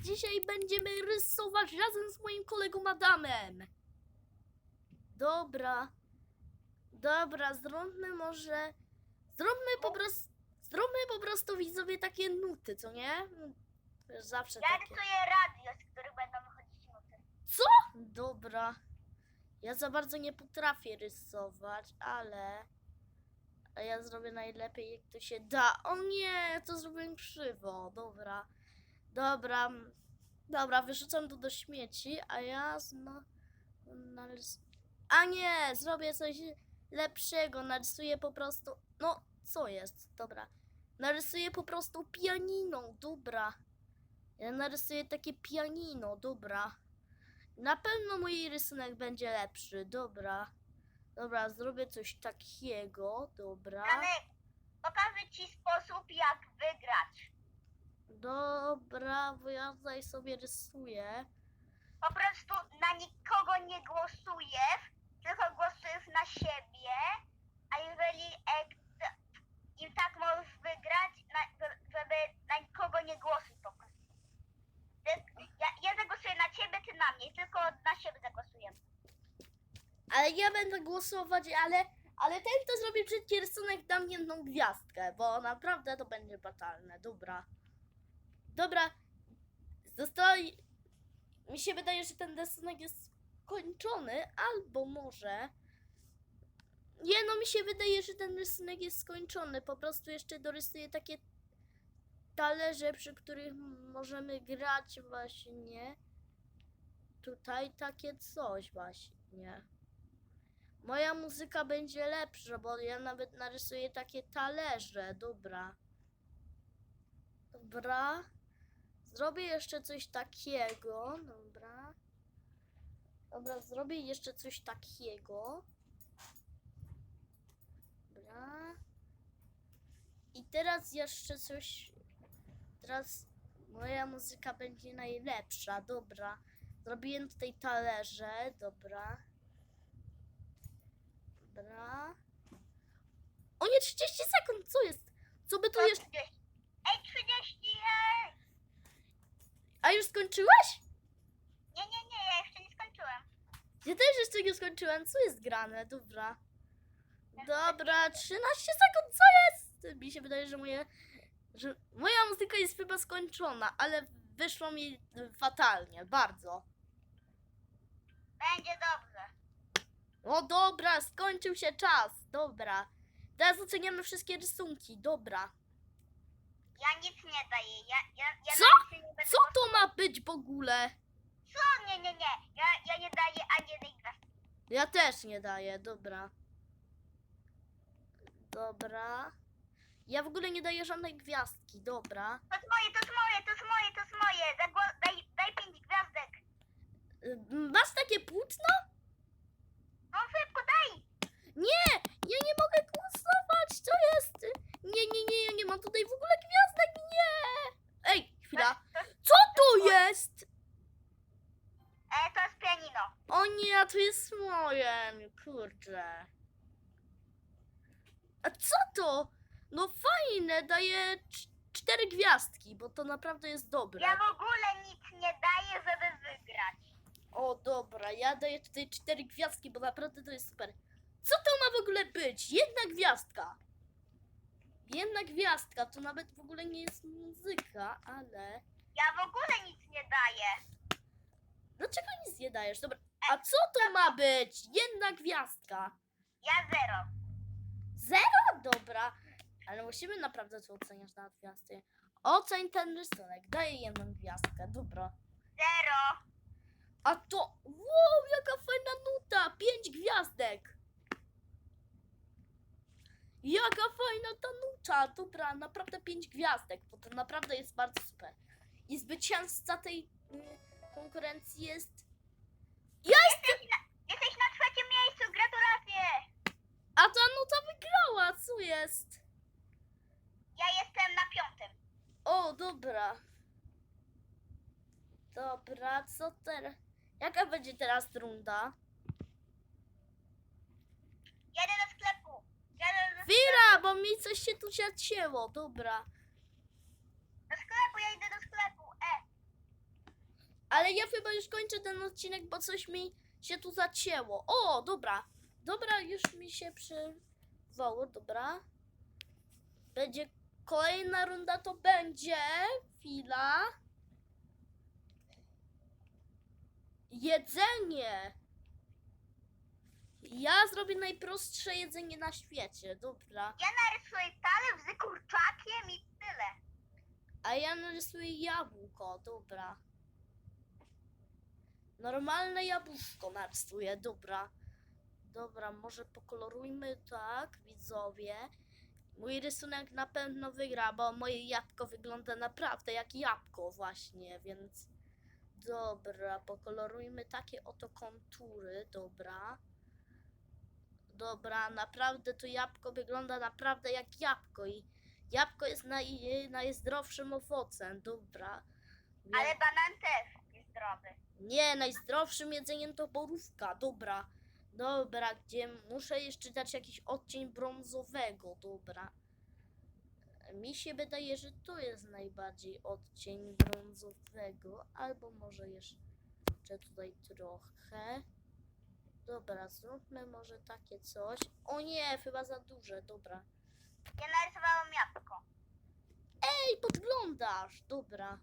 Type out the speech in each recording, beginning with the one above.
Dzisiaj będziemy rysować razem z moim kolegą Adamem. Dobra. Dobra, zróbmy może... Zróbmy po prostu... Zróbmy po prostu widzowie takie nuty, co nie? To jest Zawsze Ja takie. rysuję radio, z których będą wychodzić nuty. Dobra. Ja za bardzo nie potrafię rysować, ale. A ja zrobię najlepiej jak to się da. O nie, to zrobiłem krzywo. Dobra. Dobra. Dobra, wyrzucam to do śmieci, a ja narys... A nie, zrobię coś lepszego. Narysuję po prostu. No, co jest? Dobra. Narysuję po prostu pianino. Dobra. Ja narysuję takie pianino. Dobra. Na pewno mój rysunek będzie lepszy. Dobra. Dobra, zrobię coś takiego. Dobra. Janek, pokażę ci sposób, jak wygrać. Dobra, bo ja tutaj sobie rysuję. Po prostu na nikogo nie głosujesz, tylko głosujesz na siebie, a jeżeli e, i tak możesz wygrać, na, że- żeby na nikogo nie głosuj po prostu. Ja, ja zagłosuję na ciebie, ty na mnie, tylko na siebie zagłosujemy. Ale ja będę głosować, ale, ale ten, kto zrobi brzydki rysunek, dam jedną gwiazdkę, bo naprawdę to będzie fatalne. Dobra. Dobra. Zostaje... Mi się wydaje, że ten rysunek jest skończony, albo może... Nie, no mi się wydaje, że ten rysunek jest skończony. Po prostu jeszcze dorysuję takie talerze, przy których możemy grać właśnie. Tutaj takie coś właśnie. Moja muzyka będzie lepsza, bo ja nawet narysuję takie talerze. Dobra. Dobra. Zrobię jeszcze coś takiego. Dobra. Dobra, zrobię jeszcze coś takiego. Dobra. I teraz jeszcze coś. Teraz moja muzyka będzie najlepsza. Dobra. Zrobiłem tutaj talerze. Dobra. Dobra. O nie, 30 sekund, co jest? Co by tu jeszcze... 30. Ej, 30, ej! A już skończyłeś? Nie, nie, nie, ja jeszcze nie skończyłem. Ja też jeszcze nie skończyłem, co jest grane? Dobra. Dobra, 13 sekund, co jest? Mi się wydaje, że moje... Że moja muzyka jest chyba skończona, ale wyszło mi fatalnie, bardzo. Będzie dobrze. O dobra, skończył się czas, dobra. Teraz oceniamy wszystkie rysunki, dobra. Ja nic nie daję. Ja, ja, ja Co? na nic nie będę Co to ma być w ogóle? Co? Nie, nie, nie. Ja, ja nie daję ani jednej gwiazdki. Ja też nie daję, dobra. Dobra. Ja w ogóle nie daję żadnej gwiazdki, dobra. To jest moje, to jest moje, to jest moje, to jest moje. Zagło- daj, daj pięć gwiazdek. Y, Masz takie płótno? No szybko, daj. Nie! Ja nie mogę głosować! Co jest? Nie, nie, nie, ja nie mam tutaj w ogóle gwiazdek, nie! Ej, chwila. To, to, Co to jest? e, to jest pianino. O nie, a to jest moje, kurczę. A co to? No fajne, daję cz- cztery gwiazdki, bo to naprawdę jest dobre. Ja w ogóle nic nie daję, żeby wygrać. O, dobra, ja daję tutaj cztery gwiazdki, bo naprawdę to jest super. Co to ma w ogóle być? Jedna gwiazdka. Jedna gwiazdka, to nawet w ogóle nie jest muzyka, ale... Ja w ogóle nic nie daję. Dlaczego nic nie dajesz? Dobra, a co to ma być? Jedna gwiazdka. Ja zero. Zero? Dobra, ale musimy naprawdę to oceniać na gwiazdy. Oceń ten rysunek, daję jedną gwiazdkę, dobra. Zero. A to, wow, jaka fajna nuta, pięć gwiazdek. Jaka fajna ta nuta, dobra, naprawdę pięć gwiazdek, bo to naprawdę jest bardzo super. I zwycięzca tej y, konkurencji jest... Jesteś na, jesteś na trzecim miejscu, gratulacje. A ta nuta wygrała, co jest? Ja jestem na piątym. O, dobra. Dobra, co teraz? Jaka będzie teraz runda? Jadę do sklepu. Jadę do, Chwila, bo mi coś się tu zacięło, dobra. do sklepu, ja idę do sklepu. E, Ale ja chyba już kończę ten odcinek, bo coś mi się tu zacięło. O, dobra. Dobra, już mi się przerwało, dobra. Będzie kolejna runda, to będzie. Chwila. Jedzenie. Ja zrobię najprostsze jedzenie na świecie, dobra. Ja narysuję talerz z kurczakiem i tyle. A ja narysuję jabłko, dobra. Normalne jabłuszko narysuję, dobra. Dobra, może pokolorujmy tak, widzowie. Mój rysunek na pewno wygra, bo moje jabłko wygląda naprawdę jak jabłko właśnie, więc... Dobra, pokolorujmy takie oto kontury, dobra. Dobra, naprawdę to jabłko wygląda naprawdę jak jabłko i Jabłko jest naj, najzdrowszym owocem, dobra. Ale banan też jest zdrowy. Nie, najzdrowszym jedzeniem to borówka, dobra. Dobra, gdzie muszę jeszcze dać jakiś odcień brązowego, dobra. Mi się wydaje, że to jest najbardziej odcień brązowego, albo może jeszcze tutaj trochę. Dobra, zróbmy może takie coś. O nie, chyba za duże, dobra. Ja narysowałam jabłko. Ej, podglądasz, dobra.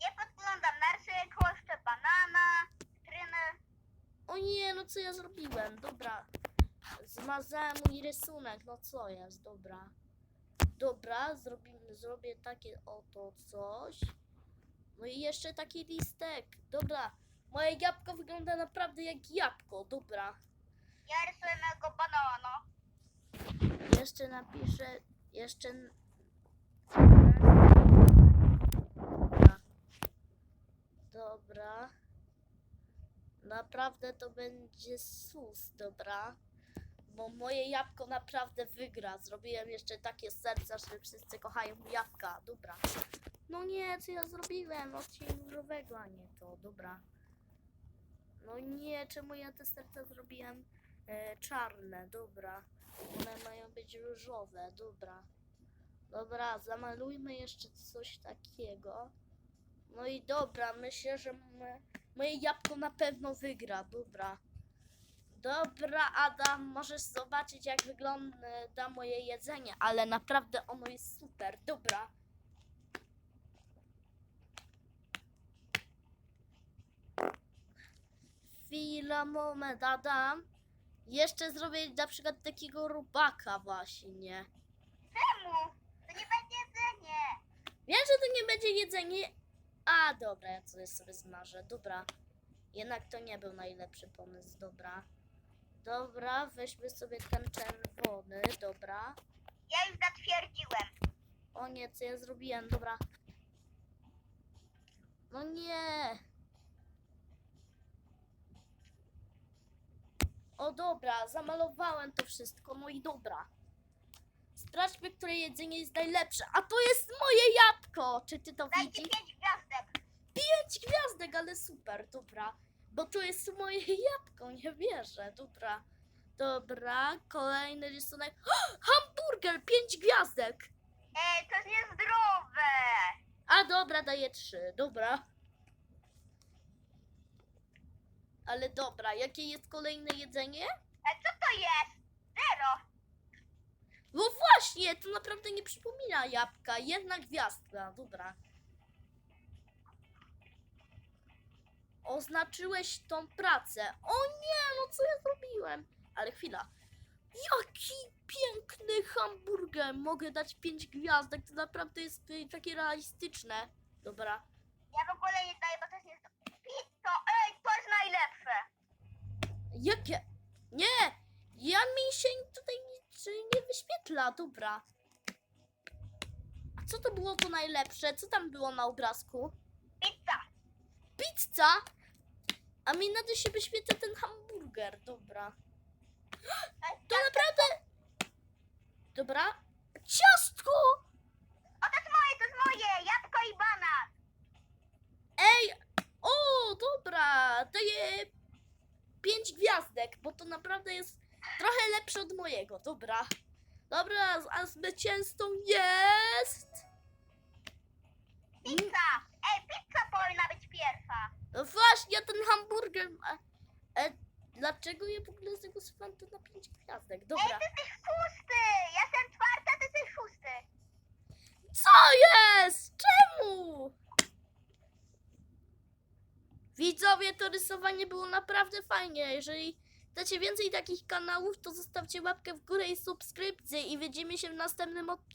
Nie podglądam, narysuję jeszcze banana, cytrynę. O nie, no co ja zrobiłem? Dobra. Zmazałem mój rysunek, no co jest, dobra. Dobra, zrobimy, zrobię takie oto coś. No i jeszcze taki listek. Dobra. Moje jabłko wygląda naprawdę jak jabłko, dobra. Ja rysuję mego banana. Jeszcze napiszę, jeszcze... Dobra. Dobra. Naprawdę to będzie sus, dobra. Bo moje jabłko naprawdę wygra. Zrobiłem jeszcze takie serca, że wszyscy kochają jabłka. Dobra. No nie, co ja zrobiłem? Odcień różowego, a nie to. Dobra. No nie, czemu ja te serca zrobiłem e, czarne? Dobra. One mają być różowe, dobra. Dobra, zamalujmy jeszcze coś takiego. No i dobra, myślę, że m- moje jabłko na pewno wygra, dobra. Dobra, Adam, możesz zobaczyć jak wygląda moje jedzenie, ale naprawdę ono jest super, dobra. Chwila, moment, Adam. Jeszcze zrobię na przykład takiego robaka właśnie. Czemu? To nie będzie jedzenie. Wiem, że to nie będzie jedzenie. A, dobra, ja coś sobie zmarzę. Dobra. Jednak to nie był najlepszy pomysł, dobra. Dobra, weźmy sobie ten czerwony, dobra. Ja już zatwierdziłem. O nie, co ja zrobiłem, dobra. No nie. O dobra, zamalowałem to wszystko, no i dobra. Sprawdźmy, które jedzenie jest najlepsze. A to jest moje jabłko! Czy ty to Dajcie widzisz? pięć gwiazdek. Pięć gwiazdek, ale super, dobra. Bo to jest moje jabłko, nie wierzę, dobra. Dobra, kolejny rysunek. Hamburger, pięć gwiazdek! Ej, to jest niezdrowe. A dobra, daję trzy, dobra. Ale dobra, jakie jest kolejne jedzenie? A co to jest? Zero. No właśnie, to naprawdę nie przypomina jabłka, jedna gwiazdka, dobra. Oznaczyłeś tą pracę. O nie, no co ja zrobiłem? Ale chwila. Jaki piękny hamburger! Mogę dać pięć gwiazdek, to naprawdę jest y, takie realistyczne. Dobra. Ja w ogóle nie daję, bo to jest niezdrowe. Pizza, ej, to jest najlepsze. Jakie? Nie! Ja mi się tutaj nic nie wyświetla, dobra. A co to było to najlepsze? Co tam było na obrazku? Pizza. Pizza? A mi nadal się wyświetla ten hamburger, dobra. To naprawdę... Dobra. Ciastko! O, to jest moje, to jest moje. Jabłko i banan. Ej! O, dobra! Daję pięć gwiazdek, bo to naprawdę jest trochę lepsze od mojego, dobra. Dobra, a zwycięzcą jest... Pizza. Ej, pizza powinna być pierwsza. No właśnie, A, e, dlaczego ja w ogóle zagłosowałam to na 5 gwiazdek? Ej, Dobra. ty jesteś szósty! Ja jestem czwarta, ty jesteś szósty. Co jest? Czemu? Widzowie, to rysowanie było naprawdę fajnie. Jeżeli chcecie więcej takich kanałów, to zostawcie łapkę w górę i subskrypcję i widzimy się w następnym odcinku.